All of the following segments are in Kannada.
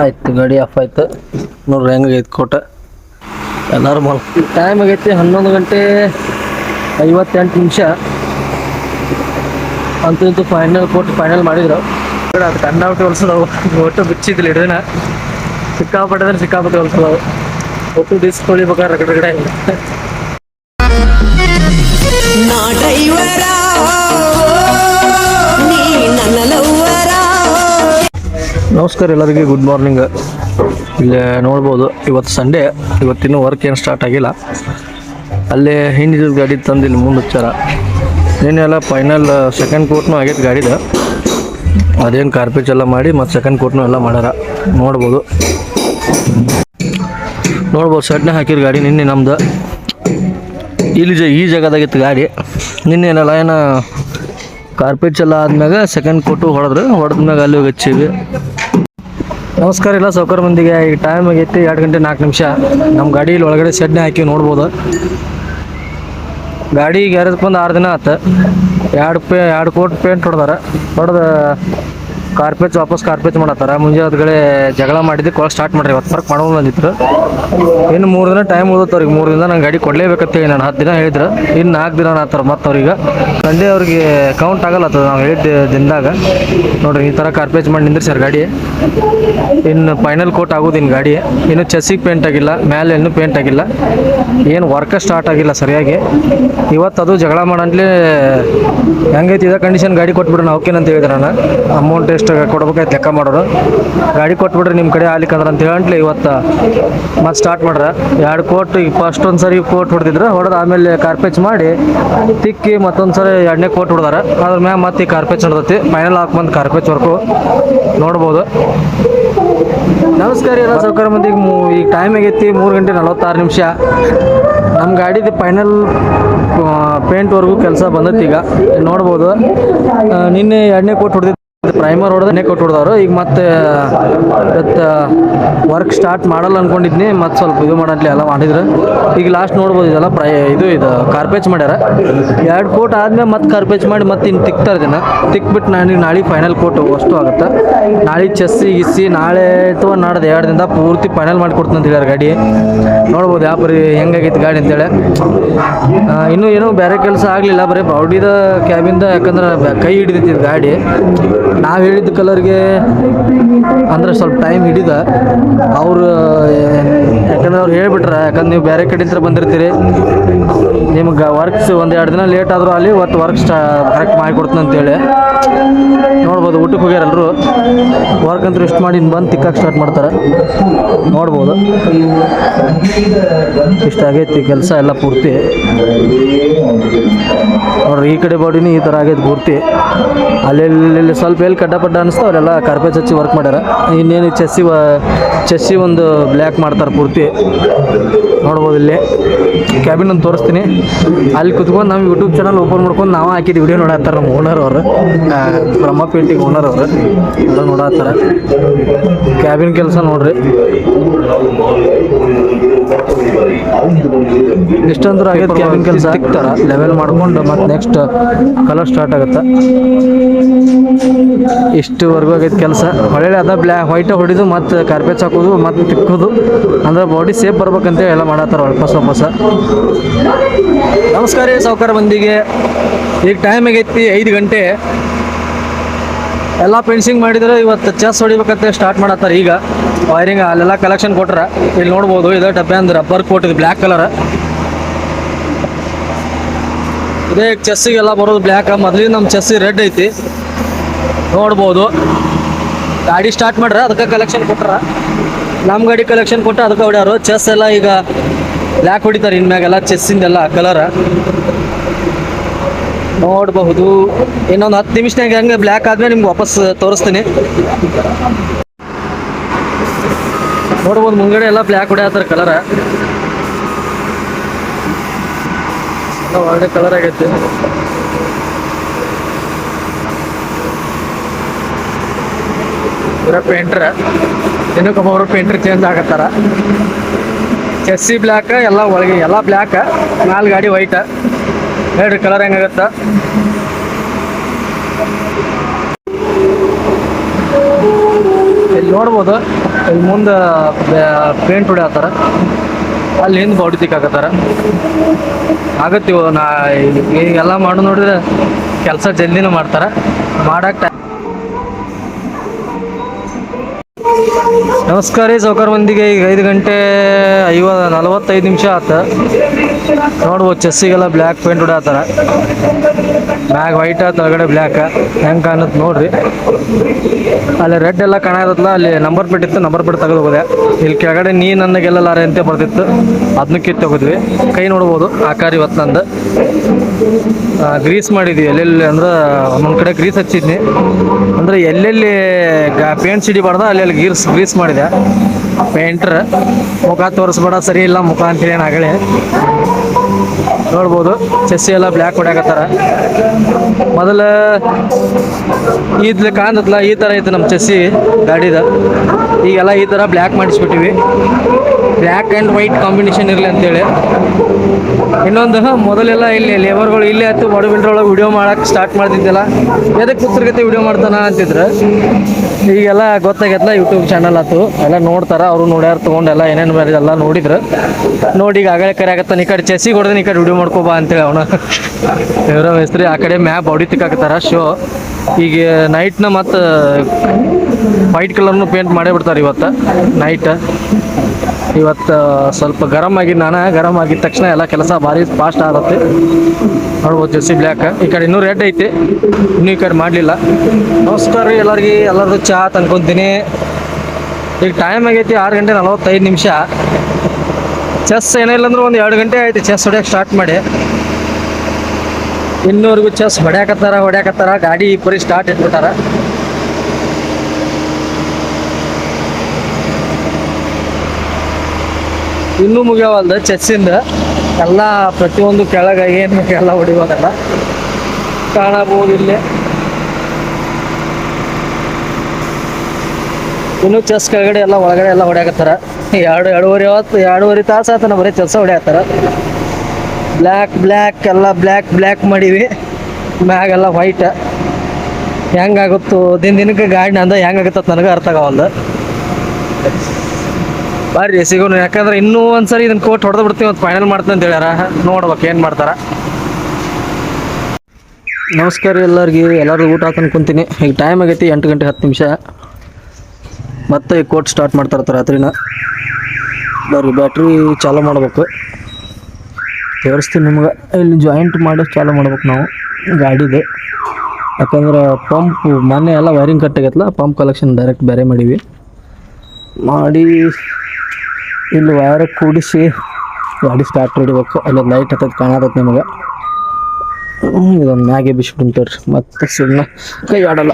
ಆಯ್ತು ಗಾಡಿ ಆಫ್ ಆಯ್ತು. ನೋಡ್ರಿ ಹೆಂಗಾಗೈತೆ ಕೋಟ. ಎಲ್ಲರೂ ಮಲ್ ಟೈಮ್ ಆಗೈತಿ ಹನ್ನೊಂದು ಗಂಟೆ ಐವತ್ತೆಂಟು ನಿಮಿಷ. ಅಂತೂ ಇಂತೂ ಫೈನಲ್ ಕೊಟ್ಟು ಫೈನಲ್ ಮಾಡಿದ್ರು. ಅದು ಕಂಡಾಬಿಟ್ಟು ಹೊಲ್ಸೋದು. ಒಟ್ಟು ಬಿಚ್ಚಿದ್ಲಿ ಹಿಡಿದಿನ ಸಿಕ್ಕಾಪಟ್ಟೆ ಅಂದ್ರೆ ಸಿಕ್ಕಾಪಟ್ಟೆ ಹೊಲ್ಸದವು ಒಟ್ಟು ಡಿಸ್ಕ್ ತೊಳಿಬೇಕಾದ್ರೆ ಕಡೆ ರಗಡೆ ನಮಸ್ಕಾರ ಎಲ್ಲರಿಗೆ ಗುಡ್ ಮಾರ್ನಿಂಗ್ ಇಲ್ಲಿ ನೋಡ್ಬೋದು, ಇವತ್ತು ಸಂಡೇ ಇವತ್ತಿನ್ನೂ ವರ್ಕ್ ಏನು ಸ್ಟಾರ್ಟ್ ಆಗಿಲ್ಲ. ಅಲ್ಲೇ ಹಿಂದಿದ್ದು ಗಾಡಿ ತಂದು ಇಲ್ಲಿ ಮುಂದೆ ಹಚ್ಚಾರ ಏನೆಲ್ಲ ಫೈನಲ್ ಸೆಕೆಂಡ್ ಕೋರ್ಟ್ನು ಆಗೈತೆ ಗಾಡಿದು ಅದೇನು ಕಾರ್ಪೇಚ್ ಎಲ್ಲ ಮಾಡಿ ಮತ್ತು ಸೆಕೆಂಡ್ ಕೋಟ್ನು ಎಲ್ಲ ಮಾಡ್ಯಾರ. ನೋಡ್ಬೋದು. ನೋಡ್ಬೋದು ಸಡ್ನೆ ಹಾಕಿರ ಗಾಡಿ ನಿನ್ನೆ ನಮ್ದು. ಇಲ್ಲಿ ಜ, ಈ ಜಾಗದಾಗಿತ್ತು ಗಾಡಿ. ನಿನ್ನೆ ಏನಲ್ಲ, ಏನು ಕಾರ್ಪೇಟ್ಸ್ ಎಲ್ಲ ಆದ್ಮ್ಯಾಗ ಸೆಕೆಂಡ್ ಕೊಟ್ಟು ಹೊಡೆದ್ರು. ಹೊಡೆದ್ಮ್ಯಾಗ ಅಲ್ಲಿ ಹೋಗಿ ಹಚ್ಚೀವಿ ನಮಸ್ಕಾರ ಇಲ್ಲ ಸೌಕರ್ ಮಂದಿಗೆ. ಈಗ ಟೈಮ್ ಆಗೈತಿ ಎರಡು ಗಂಟೆ ನಾಲ್ಕು ನಿಮಿಷ. ನಮ್ಮ ಗಾಡಿ ಇಲ್ಲಿ ಒಳಗಡೆ ಸೆಡ್ನೆ ಹಾಕಿ ನೋಡ್ಬೋದು. ಗಾಡಿ ಗ್ಯಾರೇಜ್ ಬಂದು ಆರು ದಿನ ಆತು. ಎರಡು ಪೇ ಎರಡು ಕೋಟಿ ಪೇಂಟ್ ಹೊಡೆದಾರ. ಹೊಡೆದ ಕಾರ್ಪೇಜ್ ವಾಪಸ್ ಕಾರ್ಪೇಜ್ ಮಾಡತ್ತಾರ. ಮುಂಜಾನೆ ಅದ್ಗಡೆ ಜಗಳ ಮಾಡಿದ್ದು ಕೊಳಗೆ ಸ್ಟಾರ್ಟ್ ಮಾಡ್ರಿ, ಇವತ್ತು ವರ್ಕ್ ಮಾಡೋ ಬಂದಿತ್ತು ಇನ್ನು ಮೂರು ದಿನ ಟೈಮ್ ಉಳಿದತ್ತವ್ರಿಗೆ ಮೂರು ದಿನ ನಂಗೆ ಗಾಡಿ ಕೊಡ್ಲೇಬೇಕಂತೇಳಿ ನಾನು ಹತ್ತು ದಿನ ಹೇಳಿದ್ರು. ಇನ್ನು ನಾಲ್ಕು ದಿನ ಆತರ ಮತ್ತು ಅವ್ರಿಗೆ. ಸಂಜೆ ಅವ್ರಿಗೆ ಕೌಂಟ್ ಆಗಲ್ಲ ನಾವು ಹೇಳಿದ್ದ ದಿನದಾಗ. ನೋಡ್ರಿ, ಈ ಥರ ಕಾರ್ಪೇಜ್ ಮಾಡಿ ಸರ್ ಗಾಡಿ. ಇನ್ನು ಫೈನಲ್ ಕೋಟ್ ಆಗೋದು ಇನ್ನು ಗಾಡಿ. ಇನ್ನು ಚೆಸ್ಸಿಗೆ ಪೇಂಟ್ ಆಗಿಲ್ಲ, ಮ್ಯಾಲೆ ಇನ್ನೂ ಪೇಂಟ್ ಆಗಿಲ್ಲ. ಏನು ವರ್ಕ ಸ್ಟಾರ್ಟ್ ಆಗಿಲ್ಲ ಸರಿಯಾಗಿ. ಇವತ್ತು ಅದು ಜಗಳ ಮಾಡಲೇ ಹೆಂಗೈತಿ ಇದೇ ಕಂಡೀಷನ್ ಗಾಡಿ ಕೊಟ್ಬಿಡೋಣ ಓಕೆನಂತ ಹೇಳಿದ್ರೆ ನಾನು. ಅಮೌಂಟ್ ಎಷ್ಟು ಕೊಡ್ಬೇಕಾಯ್ತು ಲೆಕ್ಕ ಮಾಡೋರು. ಗಾಡಿ ಕೊಟ್ಬಿಡ್ರಿ ನಿಮ್ಮ ಕಡೆ ಆಗ್ಲಿಕ್ಕಂದ್ರೆ ಅಂತ ಹೇಳಂಟ್ಲಿ ಇವತ್ತು ಮತ್ತೆ ಸ್ಟಾರ್ಟ್ ಮಾಡ್ರೆ. ಎರಡು ಕೋಟ್ ಈಗ ಫಸ್ಟ್ ಒಂದು ಸರಿ ಕೋಟ್ ಹೊಡೆದಿದ್ರು, ಹೊಡೆದು ಆಮೇಲೆ ಕಾರ್ಪೇಚ್ ಮಾಡಿ ತಿಕ್ಕಿ ಮತ್ತೊಂದು ಸರಿ ಎರಡನೇ ಕೋಟ್ ಹೊಡೆದಾರೆ. ಅದ್ರ ಮ್ಯಾಗ ಮತ್ತೆ ಈ ಕಾರ್ಪೇಚ್ ನಡೆದೈತಿ. ಫೈನಲ್ ಹಾಕಿ ಕಾರ್ಪೇಚ್ ವರ್ಕು. ನೋಡ್ಬೋದು. ನಮಸ್ಕಾರ ಎಲ್ಲ ಮಂದಿಗೆ ಮೂ, ಈಗ ಟೈಮ್ ಆಗೈತಿ ಮೂರು ಗಂಟೆ ನಲವತ್ತಾರು ನಿಮಿಷ. ನಮ್ಮ ಗಾಡಿದು ಫೈನಲ್ ಪೇಂಟ್ವರೆಗೂ ಕೆಲಸ ಬಂದೈತಿ ಈಗ. ನೋಡ್ಬೋದು. ನಿನ್ನೆ ಎರಡನೇ ಕೋಟ್ ಹೊಡೆದಿದ್ದು ಪ್ರೈಮರ್ ಹೊಡೆದ ನೆಕ್ ಕೊಟ್ಟು ಹೊಡೆದವರು ಈಗ ಮತ್ತೆ ವರ್ಕ್ ಸ್ಟಾರ್ಟ್ ಮಾಡಲ್ಲ ಅನ್ಕೊಂಡಿದ್ನಿ. ಮತ್ತೆ ಸ್ವಲ್ಪ ಇದು ಮಾಡಲಿ ಎಲ್ಲ ಮಾಡಿದ್ರು. ಈಗ ಲಾಸ್ಟ್ ನೋಡ್ಬೋದು ಇದೆಲ್ಲ ಪ್ರೈ, ಇದು ಇದು ಕಾರ್ಪೇಚ್ ಮಾಡ್ಯಾರ. ಎರಡು ಕೋಟ್ ಆದ್ಮೇಲೆ ಮತ್ತೆ ಕಾರ್ಪೇಚ್ ಮಾಡಿ ಮತ್ತೆ ಇನ್ನು ತಿಕ್ತಾರೆ ದಿನ ತಿಕ್ಬಿಟ್ಟು ನಾನು ನಾಳೆ ಫೈನಲ್ ಕೋಟ್ ಅಷ್ಟು ಆಗುತ್ತೆ. ನಾಳೆ ಚೆಸ್ಸಿ ಗಿಸ್ಸಿ, ನಾಳೆ ಅಥವಾ ನಾಡ್ದು ಎರಡು ದಿನದ ಪೂರ್ತಿ ಫೈನಲ್ ಮಾಡಿ ಕೊಡ್ತೀನಿ ಅಂತ ಹೇಳ್ಯಾರ ಗಾಡಿ. ನೋಡ್ಬೋದು ಯಾವ ಬರೀ ಹೆಂಗಾಗೈತೆ ಗಾಡಿ ಅಂತೇಳಿ. ಇನ್ನೂ ಏನೂ ಬೇರೆ ಕೆಲಸ ಆಗಲಿಲ್ಲ ಬರೀ. ಬಾಡಿದ ಕ್ಯಾಬಿಂದ ಯಾಕಂದ್ರೆ ಕೈ ಹಿಡಿದಿತ್ತು ಗಾಡಿ. ನಾವು ಹೇಳಿದ ಕಲರ್ಗೆ ಅಂದರೆ ಸ್ವಲ್ಪ ಟೈಮ್ ಹಿಡಿದ. ಅವರು, ಯಾಕಂದ್ರೆ ಅವ್ರು ಹೇಳ್ಬಿಟ್ರೆ, ಯಾಕಂದ್ರೆ ನೀವು ಬೇರೆ ಕಡೆ ಕಡೆಯಿಂದ ಬಂದಿರ್ತೀರಿ. ನಿಮ್ಗೆ ವರ್ಕ್ಸ್ ಒಂದು ಎರಡು ದಿನ ಲೇಟ್ ಆದರೂ ಅಲ್ಲಿ ಒಟ್ಟು ವರ್ಕ್ ಸ್ಟಾ ಕರೆಕ್ಟ್ ಮಾಡಿಕೊಡ್ತೀನಿ ಅಂತೇಳಿ. ನೋಡ್ಬೋದು, ಊಟಕ್ಕೆ ಹೋಗ್ಯಾರ ಎಲ್ಲರೂ ವರ್ಕ್ ಅಂತೂ ಇಷ್ಟು ಮಾಡಿ ಬಂದು ತಿಕ್ಕಕ್ಕೆ ಸ್ಟಾರ್ಟ್ ಮಾಡ್ತಾರೆ. ನೋಡ್ಬೋದು. ಇಷ್ಟ ಆಗೈತಿ, ಕೆಲಸ ಎಲ್ಲ ಪೂರ್ತಿ. ನೋಡ್ರಿ, ಈ ಕಡೆ ಬಾಡಿನೂ ಈ ಥರ ಆಗೈತೆ ಪೂರ್ತಿ. ಅಲ್ಲೆಲ್ಲಿ ಸ್ವಲ್ಪ ಎಲ್ಲಿ ಕಡ್ಡಪಡ್ಡ ಅನಿಸ್ತು, ಅವರೆಲ್ಲ ಕಾರ್ಪೇಜ್ ಹಚ್ಚಿ ವರ್ಕ್ ಮಾಡ್ಯಾರ. ಇನ್ನೇನು ಚೆಸ್ಸಿ ಚೆಸ್ಸಿ ಒಂದು ಬ್ಲ್ಯಾಕ್ ಮಾಡ್ತಾರೆ ಪೂರ್ತಿ. ನೋಡ್ಬೋದು ಇಲ್ಲಿ. ಕ್ಯಾಬಿನ್ ಒಂದು ತೋರಿಸ್ತೀನಿ. ಅಲ್ಲಿ ಕುತ್ಕೊಂಡು ನಾವು ಯೂಟ್ಯೂಬ್ ಚಾನಲ್ ಓಪನ್ ಮಾಡ್ಕೊಂಡು ನಾವು ಹಾಕಿದ್ದು ವಿಡಿಯೋ ನೋಡತ್ತಾರೆ ನಮ್ಮ ಓನರ್ ಅವರು. ಬ್ರಹ್ಮ ಪೇಂಟಿಂಗ್ ಓನರ್ ಅವರು. ಎಲ್ಲ ನೋಡತ್ತಾರ ಕ್ಯಾಬಿನ್ ಕೆಲಸ ನೋಡ್ರಿ. ಇಷ್ಟಂದ್ರೆ ಆಗೈತೆ ಕ್ಯಾಬಿನ್ ಕೆಲಸ. ಸಿಗ್ತಾರ ಲೆವೆಲ್ ಮಾಡ್ಕೊಂಡು ಮತ್ತೆ ನೆಕ್ಸ್ಟ್ ಕಲರ್ ಸ್ಟಾರ್ಟ್ ಆಗುತ್ತೆ. ಇಷ್ಟುವರೆಗೂ ಆಗೈತೆ ಕೆಲಸ. ಹೊಳೆ ಅದ ಬ್ಲ್ಯಾಕ್ ವೈಟ್ ಹೊಡಿದು ಮತ್ತೆ ಕಾರ್ಪೇಚ್ ಹಾಕೋದು, ಮತ್ತೆ ತಿಕ್ಕೋದು. ಅಂದ್ರೆ ಬಾಡಿ ಸೇಫ್ ಬರ್ಬೇಕಂತ ಎಲ್ಲ ಮಾಡತ್ತಾರ ವಾಪಸ್ ವಾಪಸ್ ನಮಸ್ಕಾರ ಸಾವುಕಾರ ಮಂದಿಗೆ ಈಗ ಟೈಮ್ ಆಗೈತಿ ಐದು ಗಂಟೆ. ಎಲ್ಲ ಫೆನ್ಸಿಂಗ್ ಮಾಡಿದ್ರೆ ಇವತ್ತು ಚೆಸ್ ಹೊಡಿಬೇಕಂತ ಸ್ಟಾರ್ಟ್ ಮಾಡತ್ತಾರ. ಈಗ ವೈರಿಂಗ್ ಅಲ್ಲೆಲ್ಲ ಕಲೆಕ್ಷನ್ ಕೊಟ್ರ. ಇಲ್ಲಿ ನೋಡ್ಬೋದು, ಇದೇ ಡಬ್ಬೆ ಅಂದ್ರೆ ರಬ್ಬರ್ ಕೋಟ್ ಇದು ಬ್ಲ್ಯಾಕ್ ಕಲರ್ ಇದೇ ಚೆಸ್ಸಿಗೆಲ್ಲ ಬರೋದು ಬ್ಲ್ಯಾಕ್ ಮೊದಲಿಗೆ ನಮ್ಮ ಚೆಸ್ ರೆಡ್ ಐತಿ. ನೋಡ್ಬೋದು. ಗಾಡಿ ಸ್ಟಾರ್ಟ್ ಮಾಡ್ರ, ಅದಕ್ಕೆ ಕಲೆಕ್ಷನ್ ಕೊಟ್ರ. ನಮ್ಮ ಗಾಡಿ ಕಲೆಕ್ಷನ್ ಕೊಟ್ಟರೆ ಅದಕ್ಕೆ ಹೊಡ್ಯಾರು. ಚೆಸ್ ಎಲ್ಲ ಈಗ ಬ್ಲ್ಯಾಕ್ ಹೊಡಿತಾರೆ ಇನ್ಮ್ಯಾಗೆಲ್ಲ ಚೆಸ್ಸಿಂದೆಲ್ಲ ಕಲರ್ ನೋಡಬಹುದು. ಇನ್ನೊಂದು ಹತ್ತು ನಿಮಿಷನಾಗ ಹಂಗೆ ಬ್ಲ್ಯಾಕ್ ಆದ್ಮೇಲೆ ನಿಮ್ಗೆ ವಾಪಸ್ ತೋರಿಸ್ತೀನಿ. ನೋಡ್ಬೋದು ಮುಂಗಡೆ ಎಲ್ಲ ಬ್ಲ್ಯಾಕ್ ಆತರ ಕಲರ ಒಳ್ಳೆ ಕಲರ್ ಆಗೈತೆ. ಪೂರ ಪೇಂಟ್ರ ದಿನಕ್ಕೊಬ್ಬರು ಪೇಂಟ್ರ್ ಚೇಂಜ್ ಆಗತ್ತಾರ. ಚೆಸ್ಸಿ ಬ್ಲ್ಯಾಕ್ ಎಲ್ಲ ಒಳಗೆ ಎಲ್ಲ ಬ್ಲ್ಯಾಕ್ ನಾಲ್ಕು ಗಾಡಿ ವೈಟ್ ಹೇಳ್ರಿ ಕಲರ್ ಹೆಂಗಾಗತ್ತ ಇಲ್ಲಿ ನೋಡ್ಬೋದು, ಇಲ್ಲಿ ಮುಂದೆ ಪೇಂಟ್ ಹೊಡಿಯತ್ತಾರ. ಅಲ್ಲಿ ಹಿಂದೆ ಬಾಡಿ ತಿಕ್ಕಾಕತ್ತಾರ ಆಗತ್ತಿವು ನಾ ಈಗೆಲ್ಲ ಮಾಡು ನೋಡಿದ್ರೆ ಕೆಲಸ ಜಲ್ದಿನೂ ಮಾಡ್ತಾರ. ಮಾಡಕ್ಕೆ ನಮಸ್ಕಾರ ರೀ ಸೌಕರ್ ಮಂದಿಗೆ ಈಗ ಐದು ಗಂಟೆ ಐವ ನಲವತ್ತೈದು ನಿಮಿಷ ಆತ. ನೋಡ್ಬೋದು, ಚೆಸ್ಸಿಗೆಲ್ಲ ಬ್ಲ್ಯಾಕ್ ಪೇಂಟ್ ಹೊಡ್ಯಾತಾರ ಮ್ಯಾಗ ವೈಟ್ ಕೆಳಗಡೆ ಬ್ಲ್ಯಾಕ್ ಹೆಂಗೆ ಕಾಣುತ್ತೆ ನೋಡ್ರಿ. ಅಲ್ಲಿ ರೆಡ್ ಎಲ್ಲ ಕಾಣತ್ತಲ್ಲ ಅಲ್ಲಿ ನಂಬರ್ ಪ್ಲೇಟ್ ಇತ್ತು ನಂಬರ್ ಪ್ಲೇಟ್ ತೆಗೆದು ಇಲ್ಲಿ ಕೆಳಗಡೆ ನೀ ನನ್ನ ಗೆಲ್ಲಲಾರೆ ಅಂತ ಬರ್ತಿತ್ತು ಅದನ್ನ ಕಿತ್ತು ಹೋಗಿದ್ವಿ ಕೈ ನೋಡ್ಬೋದು ಆಕಾರ ಇವತ್ತು ನಂದು. ಗ್ರೀಸ್ ಮಾಡಿದ್ವಿ. ಎಲ್ಲೆಲ್ಲಿ ಅಂದ್ರೆ, ಒಂದೊಂದು ಕಡೆ ಗ್ರೀಸ್ ಹಚ್ಚಿದ್ನಿ. ಅಂದ್ರೆ ಎಲ್ಲೆಲ್ಲಿ ಪೇಂಟ್ ಸಿಡಿಬಾರ್ದ, ಅಲ್ಲೆಲ್ಲಿ ಗೀರ್ಸ್ ಗ್ರೀಸ್ ಮಾಡಿದೆ. ಪೇಂಟ್ರ್, ಮುಖ ತೋರಿಸ್ಬೇಡ, ಸರಿ ಇಲ್ಲ ಮುಖ ಅಂತೇಳಿ ಏನಾಗಲಿ ನೋಡ್ಬೋದು. ಚೆಸ್ಸಿ ಎಲ್ಲ ಬ್ಲ್ಯಾಕ್ ಹೊಡ್ಯಾಕತ್ತಾರ ಮೊದಲ ಈದ್ಲೆ ಕಾಣತ್ತಲ್ಲ ಈ ಥರ ಐತೆ ನಮ್ಮ ಚೆಸ್ಸಿ ಗಾಡಿದ. ಈಗೆಲ್ಲ ಈ ಥರ ಬ್ಲ್ಯಾಕ್ ಮಾಡಿಸ್ಬಿಟ್ಟಿವಿ. ಬ್ಲ್ಯಾಕ್ ಆ್ಯಂಡ್ ವೈಟ್ ಕಾಂಬಿನೇಷನ್ ಇರಲಿ ಅಂತೇಳಿ. ಇನ್ನೊಂದು ಮೊದಲೆಲ್ಲ ಇಲ್ಲಿ ಲೇಬರ್ಗಳು ಇಲ್ಲೇ ಆಯ್ತು ಬಾಡಿ ವಿಡಿಯೋ ಮಾಡಕ್ಕೆ ಸ್ಟಾರ್ಟ್ ಮಾಡ್ತಿದ್ದಿಲ್ಲ. ಎದಕ್ಕೆ ಪುಸ್ತಕತೆ ವಿಡಿಯೋ ಮಾಡ್ತಾನ ಅಂತಿದ್ರು. ಈಗೆಲ್ಲ ಗೊತ್ತಾಗೈತಲ್ಲ ಯೂಟ್ಯೂಬ್ ಚಾನಲ್ ಆತು. ಎಲ್ಲ ನೋಡ್ತಾರ, ಅವರು ನೋಡ್ಯಾರ ತೊಗೊಂಡೆಲ್ಲ ಏನೇನು ಬೇರೆ ಎಲ್ಲ ನೋಡಿದ್ರು. ನೋಡಿ ಈಗ ಆಗಲೇ ಕರೆ ಆಗತ್ತೆ ಈ ಕಡೆ ಚೆಸ್ಸಿಗೆ ಹೊಡೆದ್ರೆ ಈ ಕಡೆ ವಿಡಿಯೋ ಮಾಡ್ಕೋಬಾ ಅಂತೇಳಿ ಅವನ. ಇವರ ಹೆಸ್ರಿ ಆ ಕಡೆ ಮ್ಯಾಪ್ ಬಾಡಿ ತಿಕ್ಕಾಕತ್ತಾರ ಶೋ ಈಗ ನೈಟ್ನ ಮತ್ತು ವೈಟ್ ಕಲರ್ನು ಪೇಂಟ್ ಮಾಡೇ ಬಿಡ್ತಾರೆ ಇವತ್ತು ನೈಟ್ ಇವತ್ತು ಸ್ವಲ್ಪ ಗರಮ್ ಆಗಿದ್ದು ನಾನು, ಗರಮ್ ಆಗಿದ ತಕ್ಷಣ ಎಲ್ಲ ಕೆಲಸ ಭಾರಿ ಫಾಸ್ಟ್ ಆಗುತ್ತೆ. ನೋಡ್ಬೋದು ಜೆಸಿ ಬ್ಲ್ಯಾಕ್ ಈ ಕಡೆ ಇನ್ನೂ ರೆಡ್ ಐತಿ. ಇನ್ನೂ ಈ ಕಡೆ ಮಾಡಲಿಲ್ಲ. ನಮಸ್ಕಾರ ರೀ ಎಲ್ಲರಿಗೆ. ಎಲ್ಲರದು ಚಹಾ ತಂದ್ಕೊತೀನಿ. ಈಗ ಟೈಮ್ ಆಗೈತಿ ಆರು ಗಂಟೆ ನಲವತ್ತೈದು ನಿಮಿಷ. ಚೆಸ್ ಏನಿಲ್ಲ ಅಂದ್ರೆ ಒಂದು ಎರಡು ಗಂಟೆ ಆಯ್ತು. ಚೆಸ್ ಹೊಡ್ಯಕ್ಕೆ ಸ್ಟಾರ್ಟ್ ಮಾಡಿ. ಇನ್ನೂರಿಗೂ ಚೆಸ್ ಹೊಡ್ಯಾಕತ್ತಾರ ಹೊಡ್ಯಾಕತ್ತಾರ. ಗಾಡಿ ಪರಿ ಸ್ಟಾರ್ಟ್ ಇಟ್ಬಿಟ್ಟಾರ. ಇನ್ನೂ ಮುಗಿಯವಲ್ದು ಚೆಸ್ಸಿಂದ ಎಲ್ಲ ಪ್ರತಿಯೊಂದು ಕೆಳಗೆ ಏನು ಎಲ್ಲ ಹೊಡಿಬೋದಲ್ಲ. ಕಾಣಬಹುದು ಇಲ್ಲಿ. ಇನ್ನು ಚೆಸ್ ಕೆಳಗಡೆ ಎಲ್ಲ, ಒಳಗಡೆ ಎಲ್ಲ ಹೊಡ್ಯಾಕತ್ತಾರ. ಎರಡು, ಎರಡೂವರೆ ಹೊತ್ತು, ಎರಡೂವರೆ ತಾಸು ಆತನ ಬರೀ ಚೆಸ್ ಹೊಡ್ಯಾಕತ್ತಾರ. ಬ್ಲ್ಯಾಕ್ ಬ್ಲ್ಯಾಕ್ ಎಲ್ಲ ಬ್ಲ್ಯಾಕ್ ಬ್ಲ್ಯಾಕ್ ಮಾಡೀವಿ. ಮ್ಯಾಗೆಲ್ಲ ವೈಟ್ ಹೆಂಗಾಗುತ್ತೋ, ದಿನ ದಿನಕ್ಕೆ ಗಾಡಿ ಅಂದ ಹೆಂಗಾಗುತ್ತ ನನಗೆ ಅರ್ಥ ಆಗವಲ್ದು. ಬರ್ರಿ, ಸಿಗೋಣ. ಯಾಕಂದ್ರೆ ಇನ್ನೂ ಒಂದ್ಸರಿ ಇದನ್ನ ಕೋಟ್ ಹೊಡೆದು ಬಿಡ್ತೀವಿ ಫೈನಲ್ ಮಾಡ್ತೀನಿ ಅಂತ ಹೇಳ್ಯಾರ. ನೋಡ್ಬೇಕು ಏನು ಮಾಡ್ತಾರ. ನಮಸ್ಕಾರ ಎಲ್ಲರಿಗೆ. ಎಲ್ಲರೂ ಊಟ ಹಾಕೊಂಡು ಕುಂತೀನಿ. ಈಗ ಟೈಮ್ ಆಗೈತಿ ಎಂಟು ಗಂಟೆ ಹತ್ತು ನಿಮಿಷ. ಮತ್ತೆ ಈ ಕೋಟ್ ಸ್ಟಾರ್ಟ್ ಮಾಡ್ತಾರತ್ತ ರಾತ್ರಿನ. ಬರ್ರಿ ಬ್ಯಾಟ್ರಿ ಚಾಲೂ ಮಾಡ್ಬೇಕು. ತೋರಿಸ್ತೀನಿ ನಿಮ್ಗೆ. ಇಲ್ಲಿ ಜಾಯಿಂಟ್ ಮಾಡಿ ಚಾಲು ಮಾಡ್ಬೇಕು ನಾವು. ಗಾಡಿದು. ಯಾಕಂದ್ರೆ ಪಂಪ್ ಮೊನ್ನೆ ಎಲ್ಲ ವೈರಿಂಗ್ ಕಟ್ಟಾಗೈತಲ್ಲ ಪಂಪ್ ಕಲೆಕ್ಷನ್ ಡೈರೆಕ್ಟ್ ಬೇರೆ ಮಾಡೀವಿ. ಮಾಡಿ ಇಲ್ಲಿ ವೈರ್ ಕೂಡಿಸಿ ಗಾಡಿ ಸ್ಟಾರ್ಟ್ ಹೊಡಿಬೇಕು ಅಲ್ಲಿ ಲೈಟ್ ಹತ್ತದ ಕಾಣತೈತೆ ನಿಮಗೆ. ಇದೊಂದು ಮ್ಯಾಗೆ ಬಿಸ್ಬಿಡ್ತೀವ್ರಿ ಮತ್ತೆ ಸುಮ್ಮನೆ ಕೈ ಆಡಲ್ಲ.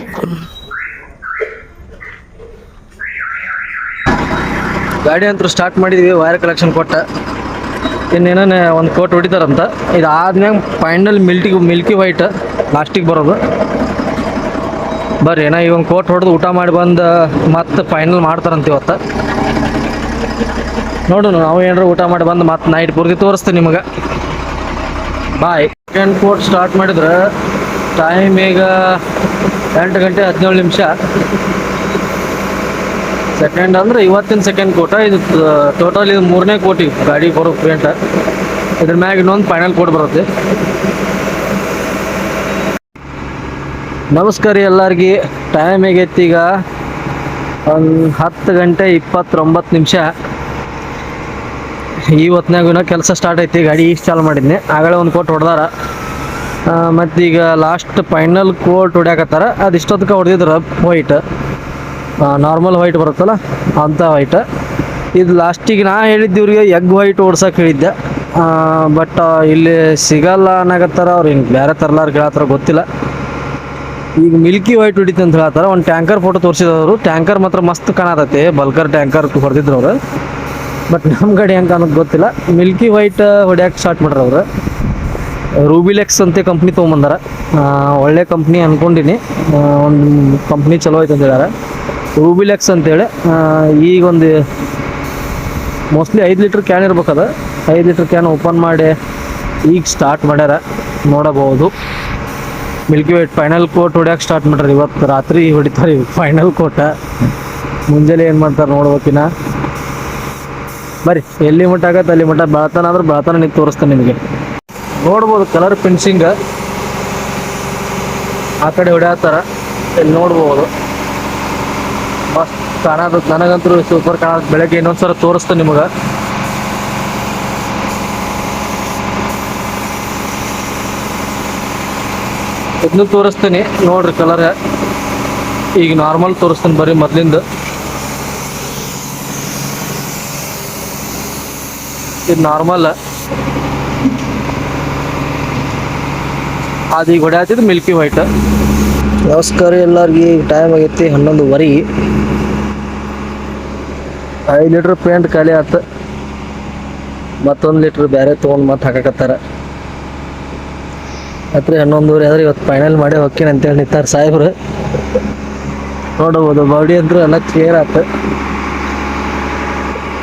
ಗಾಡಿ ಅಂತೂ ಸ್ಟಾರ್ಟ್ ಮಾಡಿದ್ವಿ ವೈರ್ ಕಲೆಕ್ಷನ್ ಕೊಟ್ಟ. ಇನ್ನೇನೇ ಒಂದು ಕೋಟ್ ಹೊಡಿತಾರಂತ. ಇದು ಆದ್ಮ್ಯಾಗ ಫೈನಲ್ ಮಿಲ್ಟಿ ಮಿಲ್ಕಿ ವೈಟ್ ಲಾಸ್ಟಿಗೆ ಬರೋದು. ಬರ್ರಿ ಏನೋ ಈ ಒಂದು ಕೋಟ್ ಹೊಡೆದು ಊಟ ಮಾಡಿ ಬಂದು, ಮತ್ತೆ ಫೈನಲ್ ಮಾಡ್ತಾರಂತ ಇವತ್ತು. ನೋಡು ನಾವು ಏನಾರು ಊಟ ಮಾಡಿ ಬಂದು ಮತ್ತೆ ನೈಟ್ ಪೂರ್ತಿ ತೋರಿಸ್ತೀನಿ ನಿಮಗೆ. ಬಾಯ್ ಸೆಕೆಂಡ್ ಕೋಟ್ ಸ್ಟಾರ್ಟ್ ಮಾಡಿದ್ರೆ ಟೈಮ್ ಈಗ ಎಂಟು ಗಂಟೆ ಹದಿನೇಳು ನಿಮಿಷ. ಸೆಕೆಂಡ್ ಅಂದ್ರೆ ಇವತ್ತಿನ ಸೆಕೆಂಡ್ ಕೋಟ ಇದು ಟೋಟಲ್ ಇದು ಮೂರನೇ ಕೋಟಿ ಗಾಡಿ ಬರೋ ಪೇಂಟ ಇದ್ರ ಮ್ಯಾಗ ಇನ್ನೊಂದು ಫೈನಲ್ ಕೋಟ್ ಬರುತ್ತೆ. ನಮಸ್ಕಾರ ಎಲ್ಲರಿಗೆ. ಟೈಮ್ ಹೇಗೈತಿ ಈಗ? ಒಂದು ಹತ್ತು ಗಂಟೆ ಇಪ್ಪತ್ತೊಂಬತ್ತು ನಿಮಿಷ. ಈ ಹೊತ್ನಾಗ ಇನ್ನೂ ಕೆಲಸ ಸ್ಟಾರ್ಟ್ ಐತಿ, ಗಾಡಿ ಚಾಲು ಮಾಡಿದ್ನಿ. ಆಗಲೇ ಒಂದು ಕೋಟ್ ಹೊಡೆದಾರ. ಮತ್ತು ಈಗ ಲಾಸ್ಟ್ ಫೈನಲ್ ಕೋಟ್ ಹೊಡ್ಯಾಕತ್ತಾರ. ಅದು ಇಷ್ಟೊತ್ತಕ್ಕೆ ಹೊಡೆದಿದ್ರು ವೈಟ್ ನಾರ್ಮಲ್ ವೈಟ್ ಬರುತ್ತಲ್ಲ ಅಂಥ ವೈಟ್ ಇದು ಲಾಸ್ಟಿಗೆ ನಾ ಹೇಳಿದ್ದು ಇವ್ರಿಗೆ ಎಗ್ ವೈಟ್ ಓಡ್ಸಕ್ಕೆ ಹೇಳಿದ್ದೆ. ಬಟ್ ಇಲ್ಲಿ ಸಿಗಲ್ಲ ಅನ್ನಕತ್ತಾರ, ಅವ್ರು ಹಿಂಗೆ ಬೇರೆ ತರಲಾರ ಕೇಳತ್ತಾರ ಗೊತ್ತಿಲ್ಲ. ಈಗ ಮಿಲ್ಕಿ ವೈಟ್ ಹೊಡಿತು ಅಂತ ಹೇಳ್ತಾರೆ. ಒಂದು ಟ್ಯಾಂಕರ್ ಫೋಟೋ ತೋರಿಸಿದವರು ಟ್ಯಾಂಕರ್ ಮಾತ್ರ ಮಸ್ತ್ ಕಾಣತೈತಿ. ಬಲ್ಕರ್ ಟ್ಯಾಂಕರ್ ಹೊಡೆದಿದ್ರು ಅವರು. ಬಟ್ ನಮ್ಮ ಗಾಡಿ ಹೆಂಗೆ ಅನ್ನೋದು ಗೊತ್ತಿಲ್ಲ. ಮಿಲ್ಕಿ ವೈಟ್ ಹೊಡ್ಯಾಕೆ ಸ್ಟಾರ್ಟ್ ಮಾಡ್ರ ಅವರು. ರೂಬಿಲೆಕ್ಸ್ ಅಂತ ಕಂಪ್ನಿ ತೊಗೊಂಬಂದಾರ. ಒಳ್ಳೆ ಕಂಪ್ನಿ ಅನ್ಕೊಂಡಿನಿ. ಒಂದು ಕಂಪ್ನಿ ಚಲೋ ಐತೆ ಅಂತ ಹೇಳ್ಯಾರ. ರೂಬಿಲೆಕ್ಸ್ ಅಂತೇಳಿ. ಈಗ ಒಂದು ಮೋಸ್ಟ್ಲಿ ಐದು ಲೀಟ್ರ್ ಕ್ಯಾನ್ ಇರ್ಬೇಕದ. ಐದು ಲೀಟ್ರ್ ಕ್ಯಾನ್ ಓಪನ್ ಮಾಡಿ ಈಗ ಸ್ಟಾರ್ಟ್ ಮಾಡ್ಯಾರ. ನೋಡಬಹುದು. ಮಿಲ್ಕಿ ವೇಟ್ ಫೈನಲ್ ಕೋಟ್ ಹೊಡ್ಯಾಕೆ ಸ್ಟಾರ್ಟ್ ಮಾಡ್ರಿ. ಇವತ್ತು ರಾತ್ರಿ ಹೊಡಿತಾರೆ ಫೈನಲ್ ಕೋಟ ಮುಂಜಾನೆ ಏನು ಮಾಡ್ತಾರೆ ನೋಡ್ಬೇಕಿನ ಬರಿ ಎಲ್ಲಿ ಮಟ್ಟ ಆಗತ್ತೆ ಅಲ್ಲಿ ಮಟ್ಟ ಬೆಳತಾನ ಅಂದ್ರೆ ಬೆಳತಾನ ನಿಂತು ತೋರಿಸ್ತೇನೆ ನಿಮಗೆ. ನೋಡ್ಬೋದು ಕಲರ್ ಫಿನಿಶಿಂಗ್ ಆ ಕಡೆ ಹೊಡ್ಯಾತಾರ. ಇಲ್ಲಿ ನೋಡ್ಬೋದು. ಮಸ್ತ್ ಕಾಣದ. ನನಗಂತೂ ಸೂಪರ್ ಕಾಣ ಬೆಳಗ್ಗೆ ಇನ್ನೊಂದ್ಸಲ ತೋರಿಸ್ತೇನೆ ನಿಮಗೆ. ಇದನ್ನು ತೋರಿಸ್ತೀನಿ. ನೋಡ್ರಿ ಕಲರ್ ಈಗ ನಾರ್ಮಲ್ ತೋರಿಸ್ತೀನಿ ಬರೀ ಮೊದಲಿಂದ. ಇದು ನಾರ್ಮಲ್ ಅದು ಈಗ ಹೊಡ್ಯಾತಿದ್ ಮಿಲ್ಕಿ ವೈಟ್ ನಮಸ್ಕಾರ ಎಲ್ಲರಿಗೆ. ಟೈಮ್ ಆಗೈತಿ ಹನ್ನೊಂದುವರೆ. ಐದು ಲೀಟ್ರ್ ಪೇಂಟ್ ಖಾಲಿ ಆಯ್ತು ಮತ್ತೊಂದು ಲೀಟ್ರ್ ಬೇರೆ ತೊಗೊಂಡು ಮತ್ತೆ ಹಾಕಕತ್ತಾರ. ರಾತ್ರಿ ಹನ್ನೊಂದುವರೆ ಆದ್ರೆ ಇವತ್ತು ಫೈನಲ್ ಮಾಡಿ ಹೋಗ್ತೀನಿ ಅಂತೇಳಿ ನಿಂತಾರೆ ಸಾಹೇಬ್ರು. ನೋಡಬಹುದು ಬಾಡಿ ಅಂದ್ರೆ ಎಲ್ಲ ಕ್ಲಿಯರ್ ಆಯ್ತು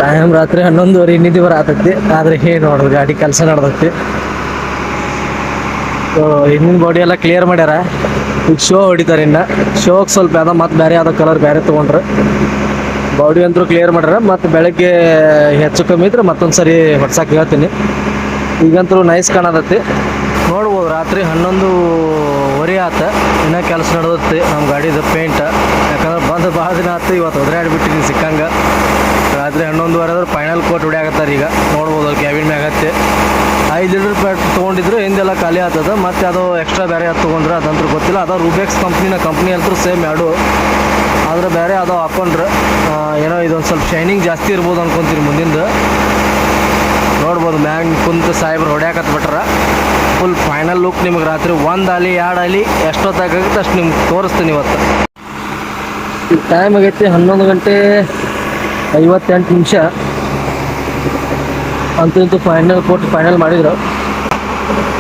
ಟೈಮ್ ರಾತ್ರಿ ಹನ್ನೊಂದುವರೆ ನಿದ್ದೆ ಬರತೈತಿ ಆದ್ರೆ ಹೇ ನೋಡ್ರಿ ಗಾಡಿ ಕೆಲಸ ನಡೆದೈತಿ. ಹಿಂದಿನ ಬಾಡಿ ಎಲ್ಲ ಕ್ಲಿಯರ್ ಮಾಡ್ಯಾರ. ಈಗ ಶೋ ಹೊಡಿತಾರೆ ಇನ್ನ. ಶೋಗೆ ಸ್ವಲ್ಪ ಯಾವ್ದೋ ಮತ್ತೆ ಬೇರೆ ಯಾವ್ದೋ ಕಲರ್ ಬೇರೆ ತೊಗೊಂಡ್ರೆ. ಬಾಡಿ ಅಂತೂ ಕ್ಲಿಯರ್ ಮಾಡ್ಯಾರ. ಮತ್ತು ಬೆಳಗ್ಗೆ ಹೆಚ್ಚು ಕಮ್ಮಿ ಇದ್ರೆ ಮತ್ತೊಂದು ಸರಿ ಹೊಡ್ಸಕ್ಕೆ ಹೇಳ್ತೀನಿ. ಈಗಂತೂ ನೈಸ್ ಕಾಣತೈತಿ ನೋಡ್ಬೋದು ಹನ್ನೊಂದು ಹನ್ನೊಂದುವರೆ ಆತ. ಇನ್ನೂ ಕೆಲಸ ನಡೆದತ್ತೆ ನಮ್ಮ ಗಾಡಿದು ಪೇಂಟ್ ಯಾಕಂದ್ರೆ ಬಂದು ಭಾಳ ದಿನ ಆಯ್ತು ಇವತ್ತು ಒದರಾಡ್ಬಿಟ್ಟಿನಿ ಸಿಕ್ಕಂಗೆ. ರಾತ್ರಿ ಹನ್ನೊಂದುವರೆ ಆದ್ರೆ ಫೈನಲ್ ಕೋಟ್ ಆಗತ್ತಾರೆ ಈಗ. ನೋಡ್ಬೋದು ಕ್ಯಾಬಿನ್ ಮ್ಯಾಗತ್ತೆ ಐದು ಲೀಟರ್ ಪೆಟ್ ತೊಗೊಂಡಿದ್ರು, ಹಿಂದೆಲ್ಲ ಖಾಲಿ ಆತದ ಮತ್ತೆ ಅದು ಎಕ್ಸ್ಟ್ರಾ ಬೇರೆ ಅದು ತೊಗೊಂಡ್ರೆ ಅದಂತೂ ಗೊತ್ತಿಲ್ಲ. ಅದು ರೂಬೆಕ್ಸ್ ಕಂಪ್ನಿನ ಕಂಪ್ನಿ ಅಂತೂ ಸೇಮ್ ಎರಡು. ಆದ್ರೆ ಬೇರೆ ಅದು ಹಾಕೊಂಡ್ರೆ ಏನೋ ಇದೊಂದು ಸ್ವಲ್ಪ ಶೈನಿಂಗ್ ಜಾಸ್ತಿ ಇರ್ಬೋದು ಅನ್ಕೊಂತೀನಿ ಮುಂದಿಂದ. ನೋಡ್ಬೋದು, ಮ್ಯಾಂಗ್ ಕುಂತ ಸಾಹೇಬ್ರು ಹೊಡ್ಯಾಕತ್ ಬಿಟ್ರ ಫುಲ್ ಫೈನಲ್ ಲುಕ್ ನಿಮಗೆ ರಾತ್ರಿ ಒಂದು ಅಲಿ, ಎರಡು ಅಲಿ ಎಷ್ಟೊತ್ತಾಗುತ್ತೆ ಅಷ್ಟು ನಿಮ್ಗೆ ತೋರಿಸ್ತೀನಿ ಇವತ್ತು. ಟೈಮ್ ಆಗೈತಿ ಹನ್ನೊಂದು ಗಂಟೆ ಐವತ್ತೆಂಟು ನಿಮಿಷ. ಅಂತೂ ಫೈನಲ್ ಕೊಟ್ಟು ಫೈನಲ್ ಮಾಡಿದ್ರು.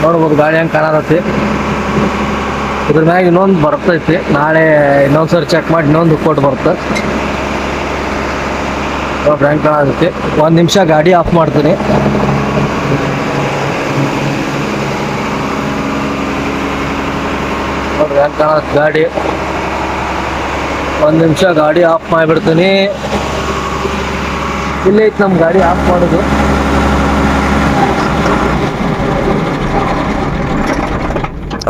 ನೋಡ್ಬೋದು ಗಾಡಿ ಹೆಂಗೆ ಕಾಣತ್ತೆ. ಇದ್ರ ಮ್ಯಾಗ ಇನ್ನೊಂದು ಬರ್ತೈತಿ. ನಾಳೆ ಇನ್ನೊಂದು ಸರಿ ಚೆಕ್ ಮಾಡಿ ಇನ್ನೊಂದು ಕೊಟ್ಟು ಬರುತ್ತೆ. ಹೆಂಗೆ ಕಾಣತೈತಿ. ಒಂದು ನಿಮಿಷ ಗಾಡಿ ಆಫ್ ಮಾಡ್ತೀನಿ. ಹೆಂಗೆ ಕಾಣತ್ತೆ ಗಾಡಿ. ಒಂದು ನಿಮಿಷ ಗಾಡಿ ಆಫ್ ಮಾಡಿಬಿಡ್ತೀನಿ. ಇಲ್ಲೇ ಇತ್ತು ನಮ್ಮ ಗಾಡಿ ಆಫ್ ಮಾಡೋದು.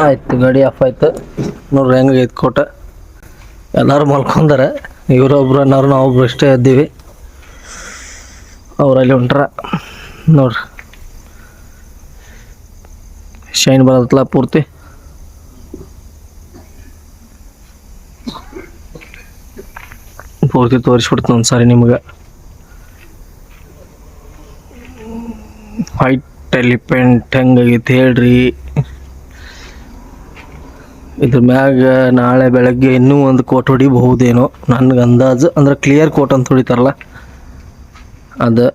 ಆಯ್ತು, ಗಾಡಿ ಆಫ್ ಆಯ್ತು. ನೋಡ್ರಿ ಹೆಂಗಾಗೈತೆ ಕೋಟ. ಎಲ್ಲರೂ ಮಲ್ಕೊಂಡಾರೆ. ಇವರೊಬ್ರು ಅನ್ನೋರು ನಾವೊಬ್ರು ಇಷ್ಟೇ ಇದ್ದೀವಿ. ಅವರಲ್ಲಿ ಉಂಟ್ರ ನೋಡ್ರಿ. ಶೈನ್ ಬರತ್ತಲ್ಲ ಪೂರ್ತಿ. ಪೂರ್ತಿ ತೋರಿಸ್ಬಿಡ್ತೀನಿ ಒಂದು ಸಾರಿ ನಿಮ್ಗೆ. ವೈಟ್ ಎಲಿಫೆಂಟ್ ಹೆಂಗಾಗೈತೆ ಹೇಳ್ರಿ. ಇದ್ರ ಮ್ಯಾಗ ನಾಳೆ ಬೆಳಗ್ಗೆ ಇನ್ನೂ ಒಂದು ಕೋಟ್ ಹೊಡಿಬಹುದೇನೋ, ನನಗೆ ಅಂದಾಜು ಅಂದ್ರೆ ಕ್ಲಿಯರ್ ಕೋಟ್ ಅಂತ ಹೊಡಿತಾರಲ್ಲ. ಅದು.